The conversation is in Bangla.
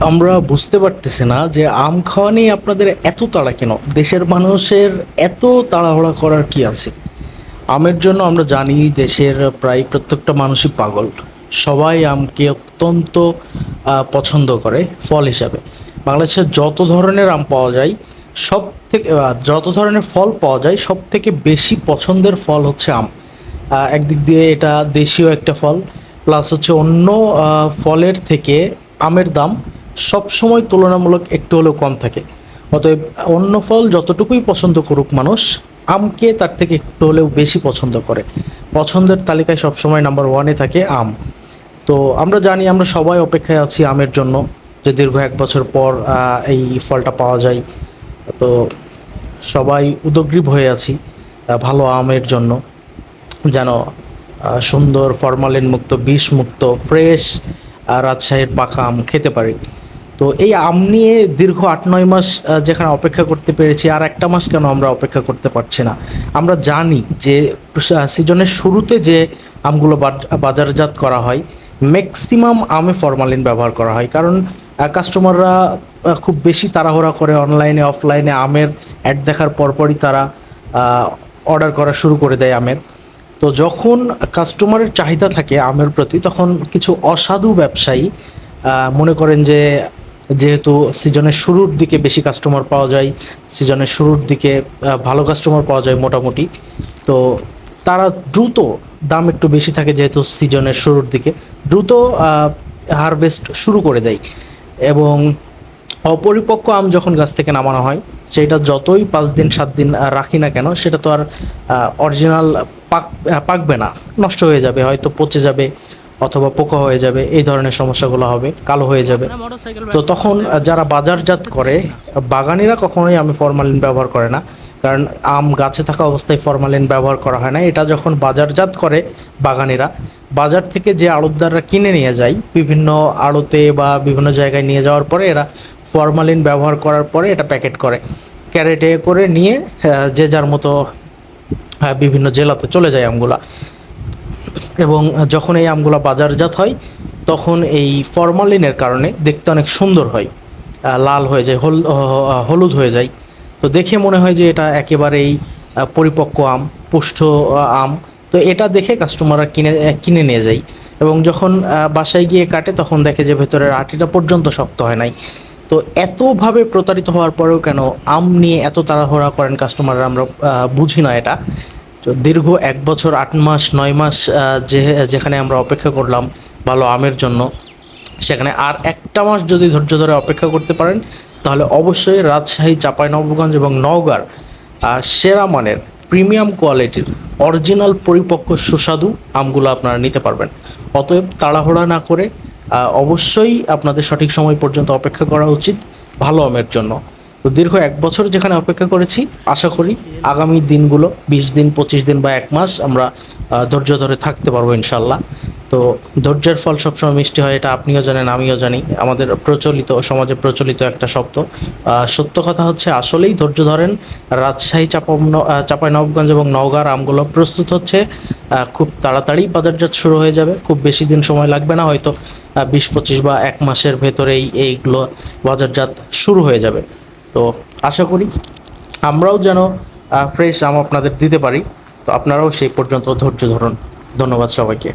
আমরা বুঝতে পারতেছি না যে আম খাওয়া নিয়ে আপনাদের এত তাড়া কেন? দেশের মানুষের এত তাড়াহুড়া করার কি আছে? আমের জন্য আমরা জানি দেশের প্রায় প্রত্যেকটা মানুষই পাগল। সবাই আমকে অত্যন্ত পছন্দ করে ফল হিসাবে। বাংলাদেশের যত ধরনের আম পাওয়া যায় সব থেকে যত ধরনের ফল পাওয়া যায় সব থেকে বেশি পছন্দের ফল হচ্ছে আম। একদিক দিয়ে এটা দেশীয় একটা ফল, প্লাস হচ্ছে অন্য ফলের থেকে আমের দাম সব সময় তুলনামূলক একটু হলেও কম থাকে। অতএব অন্য ফল যতটুকুই পছন্দ করুক মানুষ, আমকে তার থেকে একটু হলেও বেশি পছন্দ করে। পছন্দের তালিকায় সবসময় নাম্বার ওয়ানে থাকে আম। তো আমরা জানি আমরা সবাই অপেক্ষায় আছি আমের জন্য, যে দীর্ঘ এক বছর পর এই ফলটা পাওয়া যায়। তো সবাই উদগ্রীব হয়ে আছি ভালো আমের জন্য। যেন সুন্দর ফরমালিন মুক্ত, বিষ মুক্ত ফ্রেশ রাজশাহীর পাকা আম খেতে পারি। তো এই আম নিয়ে দীর্ঘ আট, নয় মাস যেখানে অপেক্ষা করতে পেরেছি, আর একটা মাস কেন আমরা অপেক্ষা করতে পারছি না? আমরা জানি যে সিজনের শুরুতে যে আমগুলো বাজারজাত করা হয় ম্যাক্সিমাম আমে ফরমালিন ব্যবহার করা হয়। কারণ কাস্টমাররা খুব বেশি তাড়াহুড়া করে অনলাইনে অফলাইনে আমের অ্যাড দেখার পরপরই তারা অর্ডার করা শুরু করে দেয় আমের। তো যখন কাস্টমারের চাহিদা থাকে আমের প্রতি, তখন কিছু অসাধু ব্যবসায়ী মনে করেন যে যেহেতু সিজনের শুরুর দিকে বেশি কাস্টমার পাওয়া যায়, সিজনের শুরুর দিকে ভালো কাস্টমার পাওয়া যায় মোটামুটি। তো তারা দ্রুত দাম একটু বেশি থাকে যেহেতু সিজনের শুরুর দিকে। দ্রুত হারভেস্ট শুরু করে দেয়। এবং অপরিপক্ক আম যখন গাছ থেকে নামানো হয়, সেটা যতই পাঁচ দিন, সাত দিন রাখি না কেন, সেটা তো আর অরিজিনাল পাক পাকবে না। নষ্ট হয়ে যাবে, হয়তো পচে যাবে। অথবা পোকা হয়ে যাবে এই ধরনের সমস্যাগুলো হবে কালো হয়ে যাবে। তো তখন যারা বাজারজাত করে বাগানিরা কখনোই আমি ফরমালিন ব্যবহার করে না। কারণ আম গাছে থাকা অবস্থায় ফরমালিন ব্যবহার করা হয় না। এটা যখন বাজারজাত করে বাগানিরা বাজার থেকে যে আড়তদাররা কিনে নিয়ে যায় বিভিন্ন আড়তে বা বিভিন্ন জায়গায় নিয়ে যাওয়ার পরে এরা ফরমালিন ব্যবহার করার পরে এটা প্যাকেট করে। ক্যারেটে করে নিয়ে যে যার মতো বিভিন্ন জেলাতে চলে যায় আমগুলা। এবং যখন এই আমগুলো বাজারজাত হয়, তখন এই ফরমালিনের কারণে দেখতে অনেক সুন্দর হয় লাল হয়ে যায়, হল হলুদ হয়ে যায়। তো দেখে মনে হয় যে এটা একেবারেই পরিপক্ক আম, পুষ্ট আম। তো এটা দেখে কাস্টমাররা কিনে কিনে নিয়ে যায় এবং যখন বাসায় গিয়ে কাটে, তখন দেখে যে ভেতরের আটিটা পর্যন্ত শক্ত হয় নাই। তো এতভাবে প্রতারিত হওয়ার পরেও কেন আম নিয়ে এত তাড়াহুড়া করেন কাস্টমাররা আমরা বুঝি না এটা। তো দীর্ঘ এক বছর, আট মাস, নয় মাস যে, যেখানে আমরা অপেক্ষা করলাম ভালো আমের জন্য, সেখানে আর একটা মাস যদি ধৈর্য ধরে অপেক্ষা করতে পারেন, তাহলে অবশ্যই রাজশাহী, চাঁপাইনবাবগঞ্জ এবং নওগাঁর সেরা মানের প্রিমিয়াম কোয়ালিটির অরিজিনাল পরিপক্ক সুস্বাদু আমগুলো আপনারা নিতে পারবেন। অতএব তাড়াহুড়া না করে অবশ্যই আপনাদের সঠিক সময় পর্যন্ত অপেক্ষা করা উচিত ভালো আমের জন্য। তো দীর্ঘ এক বছর যেখানে অপেক্ষা করেছি, আশা করি আগামী দিনগুলো, বিশ দিন, পঁচিশ দিন বা এক মাস আমরা ধৈর্য ধরে থাকতে পারব ইনশাল্লাহ তো ধৈর্যের ফল সবসময় মিষ্টি হয়, এটা আপনিও জানেন, আমিও জানি। আমাদের প্রচলিত, সমাজে প্রচলিত একটা শব্দ। সত্য কথা হচ্ছে আসলেই ধৈর্য ধরেন। রাজশাহী চাপা চাপাই নবগঞ্জ এবং নওগাঁর আমগুলো প্রস্তুত হচ্ছে। খুব তাড়াতাড়ি বাজারজাত শুরু হয়ে যাবে। খুব বেশি দিন সময় লাগবে না, হয়তো বিশ, পঁচিশ বা এক মাসের ভেতরেই এইগুলো বাজারজাত শুরু হয়ে যাবে। তো আশা করি আমরাও যেন ফ্রেশ আম আপনাদের দিতে পারি। তো আপনারাও সেই পর্যন্ত ধৈর্য ধরুন। ধন্যবাদ সবাইকে।